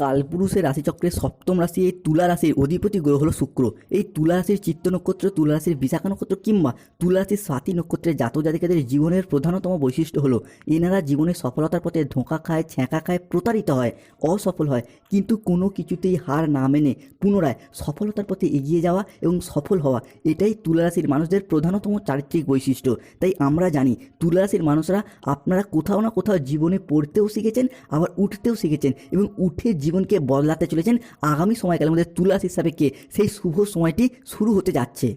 কালপুরুষের রাশিচক্রের সপ্তম রাশি এই তুলা রাশির অধিপতি গ্রহ হল শুক্র। এই তুলা রাশির চিত্ত নক্ষত্র, তুলা রাশির বিশাখা নক্ষত্র কিংবা তুলা রাশির স্বাতি নক্ষত্রের জাতক জাতিকাদের জীবনের প্রধানতম বৈশিষ্ট্য হলো এনারা জীবনের সফলতার পথে ধোঁকা খায়, ছ্যাঁকা খায়, প্রতারিত হয়, অসফল হয়। কিন্তু কোনো কিছুতেই হার না মেনে পুনরায় সফলতার পথে এগিয়ে যাওয়া এবং সফল হওয়া, এটাই তুলা রাশির মানুষদের প্রধানতম চারিত্রিক বৈশিষ্ট্য। তাই আমরা জানি, তুলা রাশির মানুষরা আপনারা কোথাও না কোথাও জীবনে পড়তেও শিখেছেন, আবার উঠতেও শিখেছেন এবং উঠে জীবনকে বদলাতে চলেছেন আগামী সময়কালের মধ্যে তুলাস হিসাবে কে? সেই শুভ সময়টি শুরু হতে যাচ্ছে।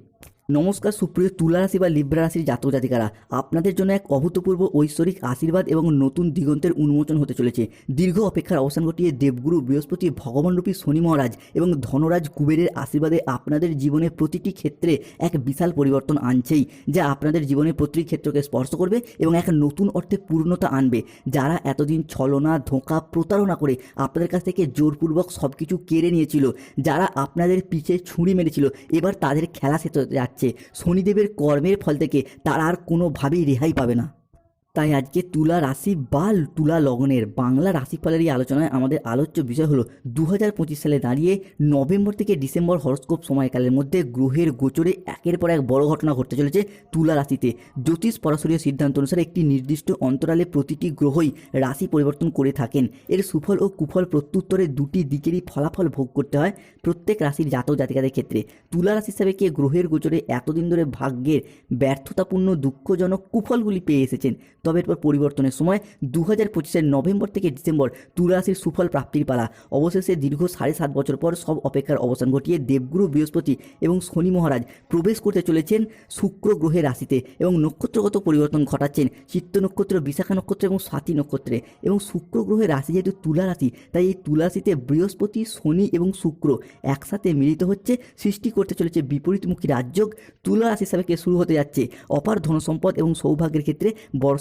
নমস্কার, সুপ্রিয় তুলা রাশি বা লিব্রা রাশির জাতক জাতিকারা। আপনাদের জন্য এক অভূতপূর্ব ঐশ্বরিক আশীর্বাদ এবং নতুন দিগন্তের উন্মোচন হতে চলেছে। দীর্ঘ অপেক্ষার অবসান ঘটিয়ে দেবগুরু বৃহস্পতি ভগবানরূপী শনি মহারাজ এবং ধনরাজ কুবেরের আশীর্বাদে আপনাদের জীবনে প্রতিটি ক্ষেত্রে এক বিশাল পরিবর্তন আনছেই, যা আপনাদের জীবনের প্রতিটি ক্ষেত্রকে স্পর্শ করবে এবং এক নতুন অর্থে পূর্ণতা আনবে। যারা এতদিন ছলনা, ধোঁকা, প্রতারণা করে আপনাদের কাছ থেকে জোরপূর্বক সব কিছু কেড়ে নিয়েছিল, যারা আপনাদের পিছে ছুরি মেরেছিল, এবার তাদের খেলা শেষ হতে যাচ্ছে। শনিদেবের কর্মের ফল থেকে তারা আর কোনোভাবেই রেহাই পাবে না। তাই আজকে তুলা রাশি বা তুলা লগ্নের বাংলা রাশিফলের এই আলোচনায় আমাদের আলোচ্য বিষয় হলো দু হাজার পঁচিশ সালে দাঁড়িয়ে নভেম্বর থেকে ডিসেম্বর হরস্কোপ সময়কালের মধ্যে গ্রহের গোচরে একের পর এক বড় ঘটনা ঘটতে চলেছে তুলা রাশিতে। জ্যোতিষ পরাশরীয় সিদ্ধান্ত অনুসারে একটি নির্দিষ্ট অন্তরালে প্রতিটি গ্রহই রাশি পরিবর্তন করে থাকেন। এর সুফল ও কুফল প্রত্যুত্তরে দুটি দিকেরই ফলাফল ভোগ করতে হয় প্রত্যেক রাশির জাতক জাতিকাদের ক্ষেত্রে। তুলা রাশি হিসাবে কে গ্রহের গোচরে এতদিন ধরে ভাগ্যের ব্যর্থতাপূর্ণ দুঃখজনক কুফলগুলি পেয়ে এসেছেন। তবে এরপর পরিবর্তনের সময় দু হাজার পঁচিশের নভেম্বর থেকে ডিসেম্বর তুলা রাশির সুফল প্রাপ্তির পালা। অবশেষে দীর্ঘ সাড়ে সাত বছর পর সব অপেক্ষার অবসান ঘটিয়ে দেবগুরু, বৃহস্পতি এবং শনি মহারাজ প্রবেশ করতে চলেছেন শুক্র গ্রহের রাশিতে এবং নক্ষত্রগত পরিবর্তন ঘটাচ্ছেন চিত্ত নক্ষত্র, বিশাখা নক্ষত্র এবং স্বাতি নক্ষত্রে। এবং শুক্র গ্রহের রাশি যেহেতু তুলা রাশি, তাই এই তুলা রাশিতে বৃহস্পতি, শনি এবং শুক্র একসাথে মিলিত হচ্ছে, সৃষ্টি করতে চলেছে বিপরীতমুখী রাজযোগ। তুলা রাশি হিসাবে শুরু হতে যাচ্ছে? অপার ধনসম্পদ এবং সৌভাগ্যের ক্ষেত্রে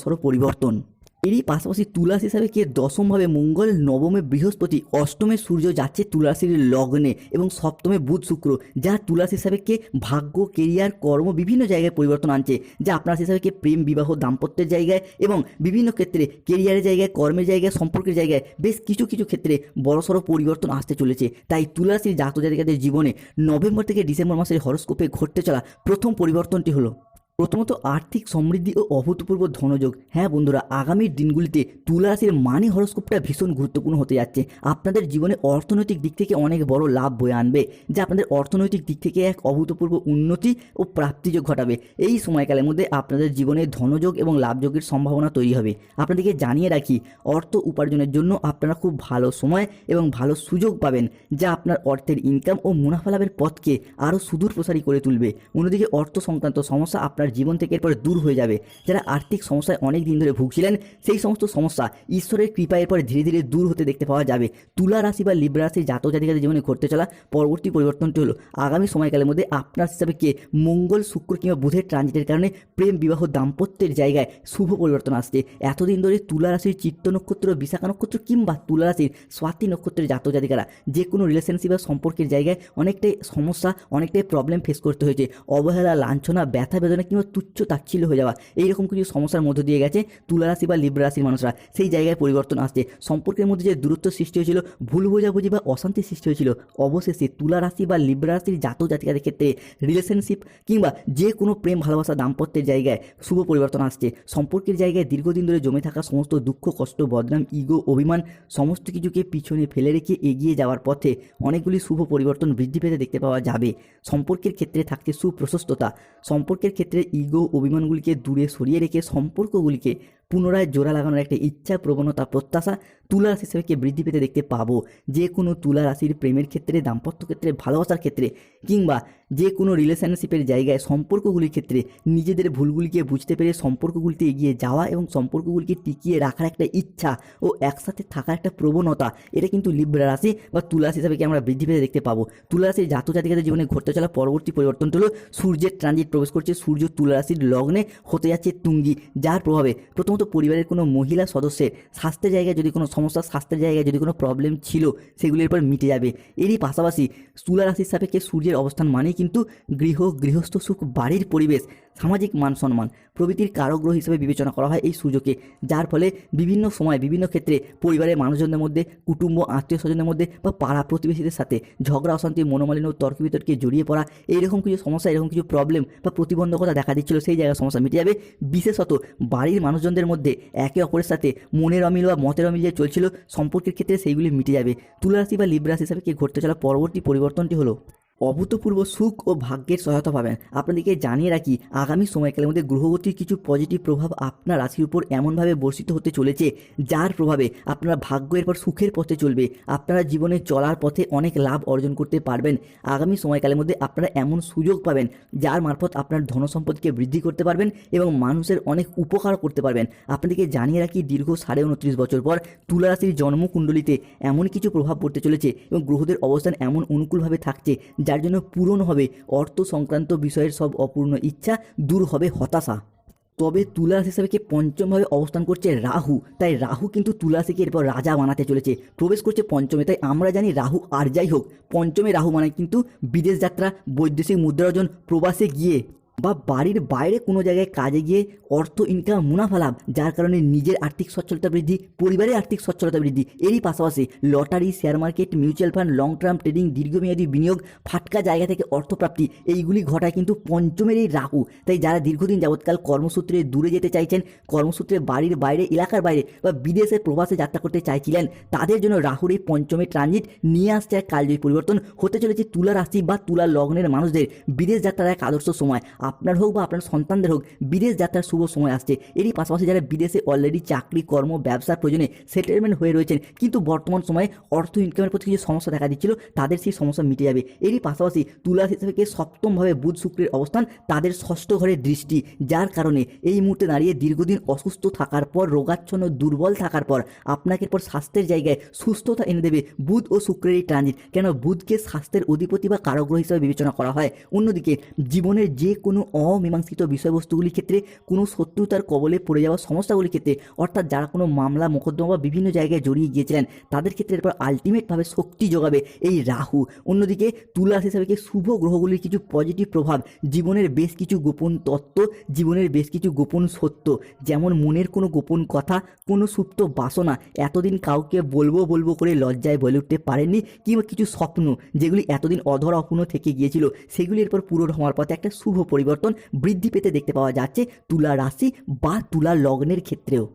বড়সড় পরিবর্তন। এরই পাশাপাশি তুলাস হিসাবে কে দশমভাবে মঙ্গল, নবমে বৃহস্পতি, অষ্টমে সূর্য যাচ্ছে তুলাসির লগ্নে এবং সপ্তমে বুধ শুক্র, যা তুলাস হিসাবে কে ভাগ্য কেরিয়ার কর্ম বিভিন্ন জায়গায় পরিবর্তন আনছে, যা আপনার হিসাবে কে প্রেম, বিবাহ, দাম্পত্যের জায়গায় এবং বিভিন্ন ক্ষেত্রে কেরিয়ারের জায়গায়, কর্মের জায়গায়, সম্পর্কের জায়গায় বেশ কিছু কিছু ক্ষেত্রে বড়সড় পরিবর্তন আসতে চলেছে। তাই তুলাসির জাতক জাতিকাদের জীবনে নভেম্বর থেকে ডিসেম্বর মাসের হরস্কোপে ঘটতে চলা প্রথম পরিবর্তনটি হলো প্রথমত আর্থিক সমৃদ্ধি ও অভূতপূর্ব ধনযোগ। হ্যাঁ বন্ধুরা আগামীর দিনগুলিতে তুলা রাশির মানি হরস্কোপটা ভীষণ গুরুত্বপূর্ণ হতে যাচ্ছে। আপনাদের জীবনে অর্থনৈতিক দিক থেকে অনেক বড় লাভ বয়ে আনবে, যা আপনাদের অর্থনৈতিক দিক থেকে এক অভূতপূর্ব উন্নতি ও প্রাপ্তিযোগ ঘটাবে। এই সময়কালের মধ্যে আপনাদের জীবনে ধনযোগ এবং লাভযোগের সম্ভাবনা তৈরি হবে। আপনাদেরকে জানিয়ে রাখি, অর্থ উপার্জনের জন্য আপনারা খুব ভালো সময় এবং ভালো সুযোগ পাবেন, যা আপনার অর্থের ইনকাম ও মুনাফা লাভের পথকে আরও সুদূর প্রসারী করে তুলবে। অন্যদিকে অর্থ সংক্রান্ত সমস্যা আপনার জীবন থেকে এরপর দূর হয়ে যাবে। যারা আর্থিক সমস্যায় অনেক দিন ধরে ভুগছিলেন, সেই সমস্ত সমস্যা ঈশ্বরের কৃপা এরপর ধীরে ধীরে দূর হতে দেখতে পাওয়া যাবে। তুলা রাশি বা লিব্রা রাশির জাতক জাতিকাদের জীবনে ঘটতে চলা পরবর্তী পরিবর্তনটি হলো, আগামী সময়কালের মধ্যে আপনার হিসাবে কে? মঙ্গল, শুক্র কিংবা বুধের ট্রানজিটের কারণে প্রেম, বিবাহ, দাম্পত্যের জায়গায় শুভ পরিবর্তন আসছে। এতদিন ধরে তুলা রাশির চিত্ত নক্ষত্র, বিশাখা নক্ষত্র কিংবা তুলা রাশির স্বাতি নক্ষত্রের জাতক জাতিকারা যে কোনো রিলেশনশিপ বা সম্পর্কের জায়গায় অনেকটাই সমস্যা, অনেকটাই প্রবলেম ফেস করতে হয়েছে। অবহেলা, লাঞ্ছনা, ব্যথা, বেদনা কিংবা তুচ্ছ তাচ্ছিল্য হয়ে যাওয়া। এইরকম কিছু সমস্যার মধ্য দিয়ে গেছে তুলা রাশি বা লিব্রা রাশির মানুষরা। সেই জায়গায় পরিবর্তন আসছে। সম্পর্কের মধ্যে যে দূরত্ব সৃষ্টি হয়েছিল, ভুল বোঝাবুঝি বা অশান্তির সৃষ্টি হয়েছিল, অবশেষে তুলা রাশি বা লিব্রা রাশির জাতক জাতিকাদের ক্ষেত্রে রিলেশনশিপ কিংবা যে কোনো প্রেম, ভালোবাসা, দাম্পত্যের জায়গায় শুভ পরিবর্তন আসছে। সম্পর্কের জায়গায় দীর্ঘদিন ধরে জমে থাকা সমস্ত দুঃখ, কষ্ট, বদনাম ইগো অভিমান সমস্ত কিছুকে পিছনে ফেলে রেখে এগিয়ে যাওয়ার পথে অনেকগুলি শুভ পরিবর্তন বৃদ্ধি পেতে দেখতে পাওয়া যাবে। সম্পর্কের ক্ষেত্রে থাকছে সুপ্রশস্ততা। সম্পর্কের ক্ষেত্রে ইগো অভিমানগুলিকে দূরে সরিয়ে রেখে সম্পর্কগুলিকে পুনরায় জোড়া লাগানোর একটা ইচ্ছা, প্রবণতা, প্রত্যাশা তুলা রাশি হিসেবে বৃদ্ধি পেতে দেখতে পাবো? যে কোনো তুলা রাশির প্রেমের ক্ষেত্রে, দাম্পত্য ক্ষেত্রে, ভালোবাসার ক্ষেত্রে কিংবা যে কোনো রিলেশনশিপের জায়গায় সম্পর্কগুলির ক্ষেত্রে নিজেদের ভুলগুলিকে বুঝতে পেরে সম্পর্কগুলিতে এগিয়ে যাওয়া এবং সম্পর্কগুলিকে টিকিয়ে রাখার একটা ইচ্ছা ও একসাথে থাকার একটা প্রবণতা, এটা কিন্তু লিব্রা রাশি বা তুলা হিসাবে আমরা বৃদ্ধি পেতে দেখতে পাবো। তুলা রাশির জাতক জাতিকাদের জীবনে ঘটতে চলা পরবর্তী পরিবর্তনটি হলো সূর্যের ট্রানজিট প্রবেশ করছে। সূর্য তুলা রাশির লগ্নে হতে যাচ্ছে তুঙ্গি, যার প্রভাবে প্রথমত পরিবারের কোনো মহিলা সদস্যের স্বাস্থ্যের জায়গায় যদি কোনো সমস্যা, স্বাস্থ্যের জায়গায় যদি কোনো প্রবলেম ছিল সেগুলির পর মিটে যাবে। এরই পাশাপাশি তুলা রাশির সাপেক্ষে সূর্যের অবস্থান মানেই কিন্তু গৃহ গৃহস্থ সুখ, বাড়ির পরিবেশ, সামাজিক মান সম্মান প্রভৃতির কারগ্রহ হিসেবে বিবেচনা করা হয় এই সুযোগকে যার ফলে বিভিন্ন সময় বিভিন্ন ক্ষেত্রে পরিবারের মানুষজনদের মধ্যে, কুটুম্ব আত্মীয় স্বজনের মধ্যে বা পাড়া প্রতিবেশীদের সাথে ঝগড়া, অশান্তি, মনোমালিন্য, তর্ক বিতর্কে জড়িয়ে পড়া, এইরকম কিছু সমস্যা, এরকম কিছু প্রবলেম বা প্রতিবন্ধকতা দেখা দিচ্ছিল সেই জায়গায় সমস্যা মিটে যাবে বিশেষত বাড়ির মানুষজনদের মধ্যে একে অপরের সাথে মনের অমিল বা মতের অমিল যে চলছিল, সম্পর্কের ক্ষেত্রে সেইগুলি মিটে যাবে। তুলারাশি বা লিব্রাস হিসাবে কি ঘটতে চলা পরবর্তী পরিবর্তনটি হলো অভূতপূর্ব সুখ ও ভাগ্যের সহায়তা পাবেন। আপনাদেরকে জানিয়ে রাখি, আগামী সময়কালের মধ্যে গ্রহগতির কিছু পজিটিভ প্রভাব আপনার রাশির উপর এমনভাবে বর্ষিত হতে চলেছে, যার প্রভাবে আপনার ভাগ্য এরপর সুখের পথে চলবে। আপনারা জীবনে চলার পথে অনেক লাভ অর্জন করতে পারবেন। আগামী সময়কালের মধ্যে আপনারা এমন সুযোগ পাবেন, যার মারফত আপনার ধনসম্পদকে বৃদ্ধি করতে পারবেন এবং মানুষের অনেক উপকার করতে পারবেন। আপনাদেরকে জানিয়ে রাখি, দীর্ঘ সাড়ে উনত্রিশ বছর পর তুলা রাশির জন্মকুণ্ডলিতে এমন কিছু প্রভাব পড়তে চলেছে এবং গ্রহদের অবস্থান এমন অনুকূলভাবে থাকছে যার জন্য পূরণ হবে অর্থ সংক্রান্ত বিষয়ের সব অপূর্ণ ইচ্ছা, দূর হবে হতাশা। তবে তুলা হিসাবে কে পঞ্চমভাবে অবস্থান করছে রাহু? তাই রাহু কিন্তু তুলা রাশিকে এরপর রাজা বানাতে চলেছে। প্রবেশ করছে পঞ্চমে, তাই আমরা জানি রাহু আর যাই হোক, পঞ্চমে রাহু মানে কিন্তু বিদেশ যাত্রা, বৈদেশিক মুদ্রা অর্জন প্রবাসে গিয়ে বা বাড়ির বাইরে কোনো জায়গায় কাজে গিয়ে অর্থ ইনকাম মুনাফা লাভ, যার কারণে নিজের আর্থিক সচ্ছলতা বৃদ্ধি, পরিবারের আর্থিক সচ্ছলতা বৃদ্ধি, এরই পাশাপাশি lottery share market mutual fund long term trading দীর্ঘমেয়াদী বিনিয়োগ, ফাটকা জায়গা থেকে অর্থপ্রাপ্তি, এইগুলি ঘটায় কিন্তু পঞ্চমের এই রাহু। তাই যারা দীর্ঘদিন যাবৎকাল কর্মসূত্রে দূরে যেতে চাইছেন, কর্মসূত্রে বাড়ির বাইরে, এলাকার বাইরে বা বিদেশে প্রবাসে যাত্রা করতে চাইছিলেন, তাদের জন্য রাহুর এই পঞ্চমের ট্রানজিট নিয়ে আসছে এক কালজয়ী পরিবর্তন। হতে চলেছে তুলা রাশি বা তুলা লগ্নের মানুষদের বিদেশ যাত্রার এক আদর্শ সময়। আপনার হোক বা আপনার সন্তানদের হোক, বিদেশ যাত্রার শুভ সময় আসছে। এরই পাশাপাশি যারা বিদেশে অলরেডি চাকরি, কর্ম, ব্যবসার প্রয়োজনে সেটেলমেন্ট হয়ে রয়েছেন, কিন্তু বর্তমান সময়ে অর্থ ইনকামের প্রতি কিছু সমস্যা দেখা দিচ্ছিল, তাদের সেই সমস্যা মিটে যাবে। এরই পাশাপাশি তুলা হিসেবে সপ্তমভাবে বুধ শুক্রের অবস্থান, তাদের ষষ্ঠ ঘরের দৃষ্টি, যার কারণে এই মুহূর্তে দাঁড়িয়ে দীর্ঘদিন অসুস্থ থাকার পর, রোগাচ্ছন্ন, দুর্বল থাকার পর, আপনাকে এরপর স্বাস্থ্যের জায়গায় সুস্থতা এনে দেবে বুধ ও শুক্রের এই ট্রানজিট কেন? বুধকে স্বাস্থ্যের অধিপতি বা কারগ্রহ হিসেবে বিবেচনা করা হয়। অন্যদিকে, জীবনের যে কোনো অমীমাংসিত বিষয়বস্তুগুলির ক্ষেত্রে, কোনো শত্রুতার কবলে পড়ে যাওয়া সমস্যাগুলির ক্ষেত্রে, অর্থাৎ যারা কোনো মামলা, মোকদ্দমা বা বিভিন্ন জায়গায় জড়িয়ে গিয়েছিলেন, তাদের ক্ষেত্রে এরপর আলটিমেটভাবে শক্তি যোগাবে এই রাহু। অন্যদিকে তুলা হিসাবে শুভ গ্রহগুলির কিছু পজিটিভ প্রভাব, জীবনের বেশ কিছু গোপন তত্ত্ব, জীবনের বেশ কিছু গোপন সত্য, যেমন মনের কোনো গোপন কথা, কোনো সুপ্ত বাসনা, এতদিন কাউকে বলব বলব করে লজ্জায় বলে উঠতে পারেননি, কিংবা কিছু স্বপ্ন, যেগুলি এতদিন অধরা অপূর্ণ থেকে গিয়েছিল, সেগুলি এরপর পূরণ হওয়ার পথে একটা শুভ পরিবর্তন বৃদ্ধি পেতে দেখতে পাওয়া যাচ্ছে তুলা রাশি বা তুলা লগ্নের ক্ষেত্রেও।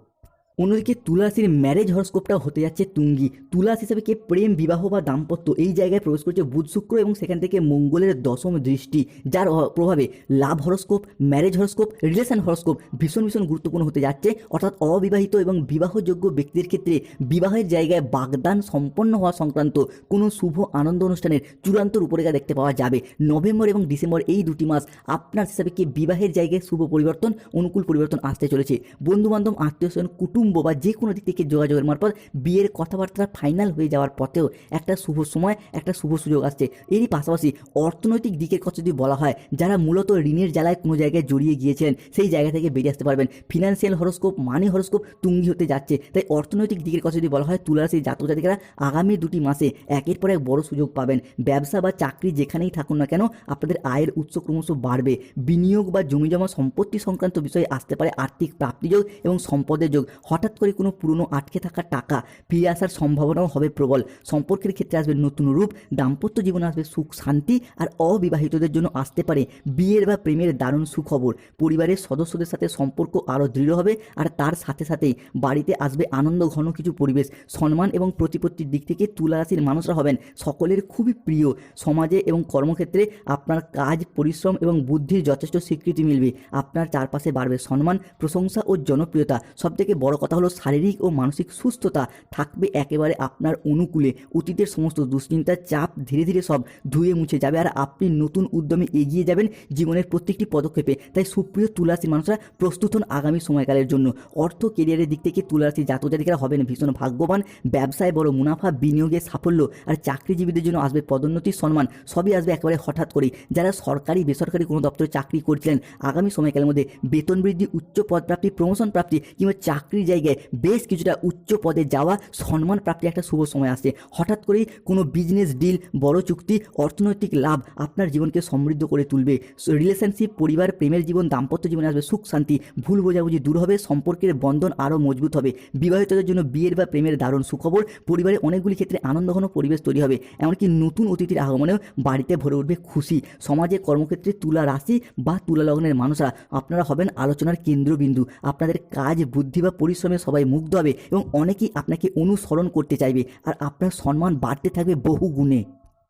অন্যদিকে তুলা রাশির ম্যারেজ হরস্কোপটাও হতে যাচ্ছে তুঙ্গি। তুলাস হিসাবে কে প্রেম, বিবাহ বা দাম্পত্য এই জায়গায় প্রবেশ করছে বুধ শুক্র এবং সেখান থেকে মঙ্গলের দশম দৃষ্টি। যার প্রভাবে love horoscope marriage horoscope relation horoscope ভীষণ ভীষণ গুরুত্বপূর্ণ হতে যাচ্ছে। অর্থাৎ অবিবাহিত এবং বিবাহযোগ্য ব্যক্তিদের ক্ষেত্রে বিবাহের জায়গায় বাগদান সম্পন্ন হওয়া সংক্রান্ত কোনো শুভ আনন্দ অনুষ্ঠানের চূড়ান্ত রূপরেখা দেখতে পাওয়া যাবে। নভেম্বর এবং ডিসেম্বর এই দুটি মাস আপনার হিসাবে কি বিবাহের জায়গায় শুভ পরিবর্তন, অনুকূল পরিবর্তন আসতে চলেছে। বন্ধুবান্ধব, আত্মীয় স্বজন কুটুম্ব বা যে কোনো দিক থেকে যোগাযোগের মারফত বিয়ের কথাবার্তা ফাইনাল হয়ে যাওয়ার পথেও একটা শুভ সময়, একটা শুভ সুযোগ আসছে। এরই পাশাপাশি অর্থনৈতিক দিকের কথা যদি বলা হয়, যারা মূলত ঋণের জ্বালায় কোনো জায়গায় জড়িয়ে গিয়েছিলেন সেই জায়গা থেকে বেরিয়ে আসতে পারবেন। ফিনান্সিয়াল হরস্কোপ মানি হরস্কোপ তুঙ্গি হতে যাচ্ছে। তাই অর্থনৈতিক দিকের কথা যদি বলা হয়, তুলারাশি জাতক জাতিকারা আগামী দুটি মাসে একের পর এক বড় সুযোগ পাবেন। ব্যবসা বা চাকরি যেখানেই থাকুন না কেন, আপনাদের আয়ের উৎস ক্রমশ বাড়বে। বিনিয়োগ বা জমিজমা সম্পত্তি সংক্রান্ত বিষয়ে আসতে পারে আর্থিক প্রাপ্তিযোগ এবং সম্পদের যোগ। হঠাৎ করে কোনো পুরনো আটকে থাকা টাকা ফিরে আসার সম্ভাবনাও হবে প্রবল। সম্পর্কের ক্ষেত্রে আসবে নতুন রূপ, দাম্পত্য জীবনে আসবে সুখ, শান্তি আর অবিবাহিতদের জন্য আসতে পারে বিয়ের বা প্রেমের দারুণ সুখবর। পরিবারের সদস্যদের সাথে সম্পর্ক আরও দৃঢ় হবে আর তার সাথে সাথেই বাড়িতে আসবে আনন্দ, ঘন কিছু পরিবেশ। সম্মান এবং প্রতিপত্তির দিক থেকে তুলা রাশির মানুষরা হবেন সকলের খুবই প্রিয়। সমাজে এবং কর্মক্ষেত্রে আপনার কাজ, পরিশ্রম এবং বুদ্ধির যথেষ্ট স্বীকৃতি মিলবে। আপনার চারপাশে বাড়বে সম্মান, প্রশংসা ও জনপ্রিয়তা। সবথেকে বড় কথা হলো শারীরিক ও মানসিক সুস্থতা থাকবে একেবারে আপনার অনুকূলে। অতীতের সমস্ত দুশ্চিন্তার চাপ ধীরে ধীরে সব ধুয়ে মুছে যাবে আর আপনি নতুন উদ্যমে এগিয়ে যাবেন জীবনের প্রত্যেকটি পদক্ষেপে। তাই সুপ্রিয় তুলারাশির মানুষরা, প্রস্তুত হন আগামী সময়কালের জন্য। অর্থ কেরিয়ারের দিক থেকে তুলারাশির জাতক জাতিকারা হবেন ভীষণ ভাগ্যবান। ব্যবসায় বড় মুনাফা, বিনিয়োগে সাফল্য আর চাকরিজীবীদের জন্য আসবে পদোন্নতি, সম্মান সবই আসবে একেবারে হঠাৎ করেই। যারা সরকারি, বেসরকারি কোনো দপ্তরে চাকরি করছিলেন, আগামী সময়কালের মধ্যে বেতন বৃদ্ধি, উচ্চ পদপ্রাপ্তি প্রমোশন প্রাপ্তি কিংবা চাকরির জায়গায় বেশ কিছুটা উচ্চ পদে যাওয়া সম্মান প্রাপ্তির একটা শুভ সময় আসছে। হঠাৎ করেই কোনো বিজনেস ডিল বড় চুক্তি, অর্থনৈতিক লাভ আপনার জীবনকে সমৃদ্ধ করে তুলবে। রিলেশনশিপ পরিবার, প্রেমের জীবন, দাম্পত্য জীবনে আসবে সুখ, শান্তি, ভুল বোঝাবুঝি দূর হবে, সম্পর্কের বন্ধন আরও মজবুত হবে। বিবাহিতদের জন্য বিয়ের বা প্রেমের দারুণ সুখবর পরিবারে অনেকগুলি ক্ষেত্রে আনন্দঘন পরিবেশ তৈরি হবে। এমনকি নতুন অতিথির আগমনেও বাড়িতে ভরে উঠবে খুশি। সমাজে কর্মক্ষেত্রে তুলা রাশি বা তুলা লগ্নের মানুষরা, আপনারা হবেন আলোচনার কেন্দ্রবিন্দু। আপনাদের কাজ, বুদ্ধি বা পরিশ্রমে সবাই মুগ্ধ হবে এবং অনেকেই আপনাকে অনুসরণ করতে চাইবে আর আপনার সম্মান বাড়তে থাকবে বহু গুণে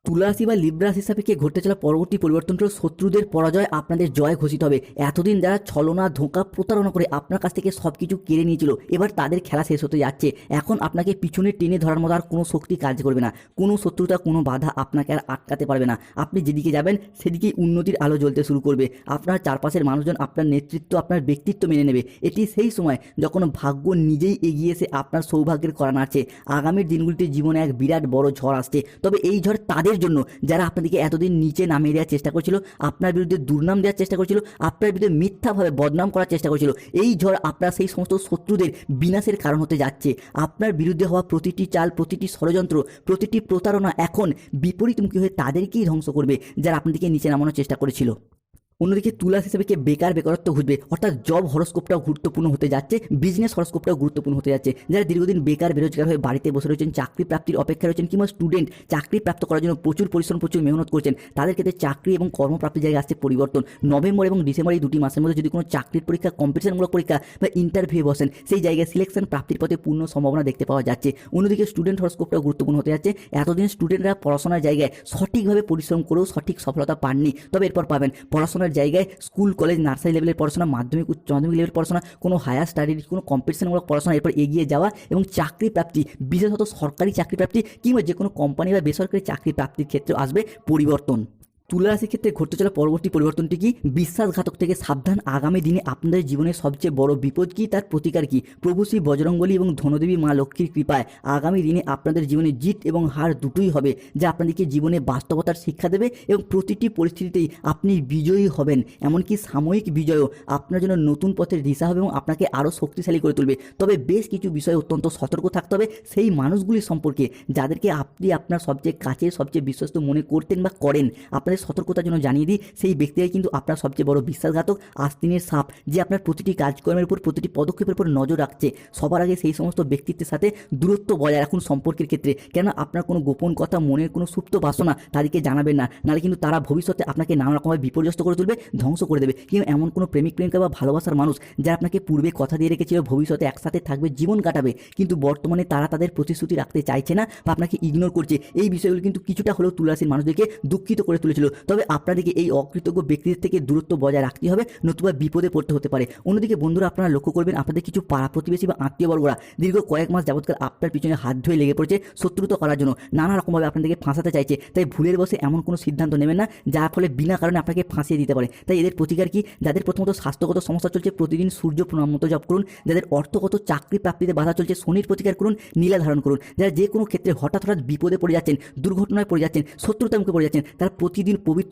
তুলারাশি বা লিব্রাস হিসাবে কে ঘটতে চলা পরবর্তী পরিবর্তনটা শত্রুদের পরাজয় আপনাদের জয় ঘোষিত হবে? এতদিন যারা ছলনা, ধোঁকা প্রতারণা করে আপনার কাছ থেকে সব কিছু কেড়ে নিয়েছিল, এবার তাদের খেলা শেষ হতে যাচ্ছে। এখন আপনাকে পিছনে টেনে ধরার মতো আর কোনো শক্তি কাজ করবে না। কোনো শত্রুতা, কোনো বাধা আপনাকে আর আটকাতে পারবে না। আপনি যেদিকে যাবেন, সেদিকেই উন্নতির আলো জ্বলতে শুরু করবে। আপনার চারপাশের মানুষজন আপনার নেতৃত্ব, আপনার ব্যক্তিত্ব মেনে নেবে। এটি সেই সময় যখন ভাগ্য নিজেই এগিয়ে এসে আপনার সৌভাগ্যের করা নাড়ছে। আগামীর দিনগুলিতে জীবনে এক বিরাট বড় ঝড় আসছে। তবে এই ঝড় তাদের জন্য যারা আপনাদেরকে এতদিন নিচে নামিয়ে দেওয়ার চেষ্টা করছিল, আপনার বিরুদ্ধে দুর্নাম দেওয়ার চেষ্টা করছিল, আপনার বিরুদ্ধে মিথ্যাভাবে বদনাম করার চেষ্টা করছিল, এই ঝড় আপনার সেই সমস্ত শত্রুদের বিনাশের কারণ হতে যাচ্ছে। আপনার বিরুদ্ধে হওয়া প্রতিটি চাল, প্রতিটি ষড়যন্ত্র, প্রতিটি প্রতারণা এখন বিপরীতমুখী হয়ে তাদেরকেই ধ্বংস করবে, যারা আপনাদেরকে নিচে নামানোর চেষ্টা করেছিল। অন্যদিকে তুলাস হিসেবে কে বেকার বেকারত্ব ঘুরবে অর্থাৎ জব হরস্কোপটাও গুরুত্বপূর্ণ হতে যাচ্ছে বিজনেস হরস্কোপটাও গুরুত্বপূর্ণ হতে যাচ্ছে। যারা দীর্ঘদিন বেকার, বেরোজগার হয়ে বাড়িতে বসে রয়েছেন, চাকরি প্রাপ্তির অপেক্ষা রয়েছেন কিংবা স্টুডেন্ট চাকরি প্রাপ্ত করার জন্য প্রচুর পরিশ্রম, প্রচুর মেহনত করছেন, তাদের ক্ষেত্রে চাকরি এবং কর্মপ্রাপ্তির জায়গায় আসছে পরিবর্তন। নভেম্বর এবং ডিসেম্বর এই দুটি মাসের মধ্যে যদি কোনো চাকরির পরীক্ষা কম্পিটিশনমূলক পরীক্ষা বা ইন্টারভিউ বসেন, সেই জায়গায় সিলেকশন প্রাপ্তির পথে পূর্ণ সম্ভাবনা দেখতে পাওয়া যাচ্ছে। অন্যদিকে স্টুডেন্ট হরস্কোপটাও গুরুত্বপূর্ণ হতে যাচ্ছে। এতদিন স্টুডেন্টরা পড়াশোনার জায়গায় সঠিকভাবে পরিশ্রম করেও সঠিক সফলতা পাননি, তবে এরপর পাবেন। পড়াশোনার জায়গায় স্কুল কলেজ নার্সারি লেভেলের পড়াশোনা, মাধ্যমিক, উচ্চ মাধ্যমিক লেভেলের পড়াশোনা, কোনো হায়ার স্টাডির কোনো কম্পিটিশনমূলক পড়াশোনা এরপর এগিয়ে যাওয়া এবং চাকরি প্রাপ্তি, বিশেষত সরকারি চাকরি প্রাপ্তি কিংবা যে কোনো কোম্পানি বা বেসরকারি চাকরি প্রাপ্তির ক্ষেত্রে আসবে পরিবর্তন। তুলা রাশির ক্ষেত্রে ঘটতে চলা পরবর্তী পরিবর্তনটি কি? বিশ্বাসঘাতক থেকে সাবধান আগামী দিনে আপনাদের জীবনের সবচেয়ে বড় বিপদ কি? তার প্রতিকার কি? প্রভু শ্রী বজরঙ্গলী এবং ধনদেবী মা লক্ষ্মীর কৃপায় আগামী দিনে আপনাদের জীবনে জিত এবং হার দুটোই হবে, যা আপনাদেরকে জীবনে বাস্তবতার শিক্ষা দেবে এবং প্রতিটি পরিস্থিতিতেই আপনি বিজয়ী হবেন। এমনকি সাময়িক বিজয়ও আপনার জন্য নতুন পথের দিশা হবে এবং আপনাকে আরও শক্তিশালী করে তুলবে। তবে বেশ কিছু বিষয়ে অত্যন্ত সতর্ক থাকতে হবে সেই মানুষগুলি সম্পর্কে, যাদেরকে আপনি আপনার সবচেয়ে কাছের, সবচেয়ে বিশ্বস্ত মনে করতেন বা করেন। আপনাদের সতর্কতার জন্য জানিয়ে দিই, সেই ব্যক্তিরাই কিন্তু আপনার সবচেয়ে বড় বিশ্বাসঘাতক, আস্তিনের সাপ, যে আপনার প্রতিটি কাজকর্মের উপর, প্রতিটি পদক্ষেপের উপর নজর রাখছে। সবার আগে সেই সমস্ত ব্যক্তিত্বের সাথে দূরত্ব বজায় রাখুন সম্পর্কের ক্ষেত্রে। কেন আপনার কোনো গোপন কথা, মনের কোনো সুপ্ত বাসনা তাদেরকে জানাবেন না। নাহলে কিন্তু তারা ভবিষ্যতে আপনাকে নানা রকমভাবে বিপর্যস্ত করে তুলবে, ধ্বংস করে দেবে। কিন্তু এমন কোনো প্রেমিক, প্রেমিকা বা ভালোবাসার মানুষ, যারা আপনাকে পূর্বে কথা দিয়ে রেখেছিল, ভবিষ্যতে একসাথে থাকবে, জীবন কাটাবে, কিন্তু বর্তমানে তারা তাদের প্রতিশ্রুতি রাখতে চাইছে না বা আপনাকে ইগনোর করছে, এই বিষয়গুলো কিন্তু কিছুটা হলেও তুলাসীর মানুষদেরকে দুঃখিত করে তুলেছিল। তবে আপনাদেরকে এই অকৃতজ্ঞ ব্যক্তিদের থেকে দূরত্ব বজায় রাখতে হবে, নতুবা বিপদে পড়তে হতে পারে। অন্যদিকে বন্ধুরা, আপনারা লক্ষ্য করবেন, আপনাদের কিছু পাড়া প্রতিবেশী বা আত্মীয়বর্গরা দীর্ঘ কয়েক মাস যাবৎকাল আপনার পিছনে হাত ধুয়ে লেগে পড়েছে শত্রুতা করার জন্য। নানা রকমভাবে আপনাদেরকে ফাঁসাতে চাইছে। তাই ভুলের বসে এমন কোনো সিদ্ধান্ত নেবেন না, যার ফলে বিনা কারণে আপনাকে ফাঁসিয়ে দিতে পারে। তাই এদের প্রতিকার কি? যাদের প্রথমত স্বাস্থ্যগত সমস্যা চলছে, প্রতিদিন সূর্য প্রণাম মতো জপ করুন। যাদের অর্থগত চাকরি প্রাপ্তিতে বাধা চলছে, শনির প্রতিকার করুন, নীলা ধারণ করুন। যারা যে কোনো ক্ষেত্রে হঠাৎ হঠাৎ বিপদে পড়ে যাচ্ছেন, দুর্ঘটনায় পড়ে যাচ্ছেন, শত্রুতার মুখে পড়ে যাচ্ছেন, তারা প্রতিদিন পবিত্র